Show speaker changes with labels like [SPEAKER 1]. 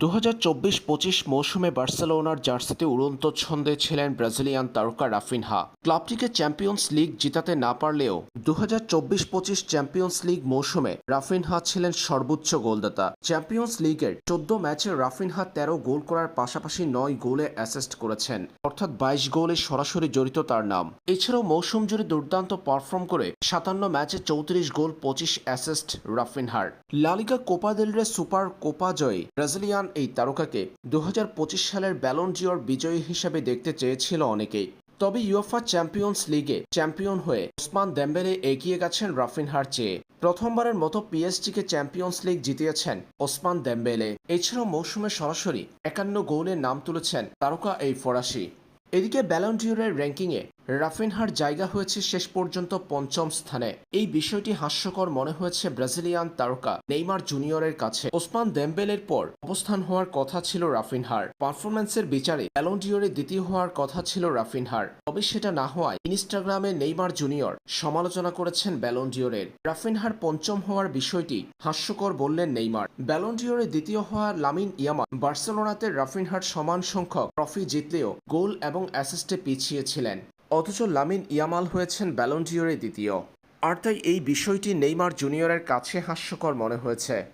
[SPEAKER 1] দু হাজার চব্বিশ পঁচিশ মৌসুমে বার্সেলোনার জার্সিতে উড়ন্ত ছন্দে ছিলেন ব্রাজিলিয়ান তারকা রাফিনহা। ক্লাবটিকে চ্যাম্পিয়ন্স লিগ জিতাতে না পারলেও দু হাজার চব্বিশ পঁচিশ চ্যাম্পিয়ন্স লিগ মৌসুমে রাফিনহা ছিলেন সর্বোচ্চ গোলদাতা। চ্যাম্পিয়ন্স লিগের চোদ্দ ম্যাচে রাফিনহা তেরো গোল করার পাশাপাশি নয় গোলে অ্যাসিস্ট করেছেন। অর্থাৎ বাইশ গোলে সরাসরি জড়িত তার নাম। এছাড়াও মৌসুম জুড়ে দুর্দান্ত পারফর্ম করে সাতান্ন ম্যাচে চৌত্রিশ গোল পঁচিশ অ্যাসিস্ট রাফিনহার। লালিগা কোপা সুপার কোপা জয়ী ব্রাজিলিয়ান এই তারকাকে দু সালের ব্যালন জিওর বিজয়ী হিসেবে দেখতে চেয়েছিল অনেকেই। তবে ইউএফা চ্যাম্পিয়ন্স লিগে চ্যাম্পিয়ন হয়ে ওসমান দেম্বেলে এগিয়ে গেছেন রাফিনহার চেয়ে। প্রথমবারের মতো পিএসজিকে চ্যাম্পিয়ন্স লিগ জিতিয়েছেন ওসমান দেম্বেলে। এছাড়াও মৌসুমে সরাসরি একান্ন গোলে নাম তুলেছেন তারকা এই ফরাসি। এদিকে ব্যালন্ডিওরের র্যাঙ্কিংয়ে রাফিনহার জায়গা হয়েছে শেষ পর্যন্ত পঞ্চম স্থানে। এই বিষয়টি হাস্যকর মনে হয়েছে ব্রাজিলিয়ান তারকা নেইমার জুনিয়রের কাছে। ওসমান দেম্বেলের পর অবস্থান হওয়ার কথা ছিল রাফিনহার। পারফরম্যান্সের বিচারে ব্যালন্ডিওরে দ্বিতীয় হওয়ার কথা ছিল রাফিনহার। তবে সেটা না হওয়ায় ইনস্টাগ্রামে নেইমার জুনিয়র সমালোচনা করেছেন ব্যালন্ডিওরের রাফিনহার পঞ্চম হওয়ার বিষয়টি হাস্যকর বললেন নেইমার। ব্যালন্ডিওরে দ্বিতীয় হওয়া লামিন ইয়ামা বার্সেলোনাতে রাফিনহার সমান সংখ্যক ট্রফি জিতলেও গোল এবং অ্যাসিস্টে পিছিয়ে ছিলেন। অথচ লামিন ইয়ামাল হয়েছেন ব্যালন্ডিওরে দ্বিতীয়। আর তাই এই বিষয়টি নেইমার জুনিয়রের কাছে হাস্যকর মনে হয়েছে।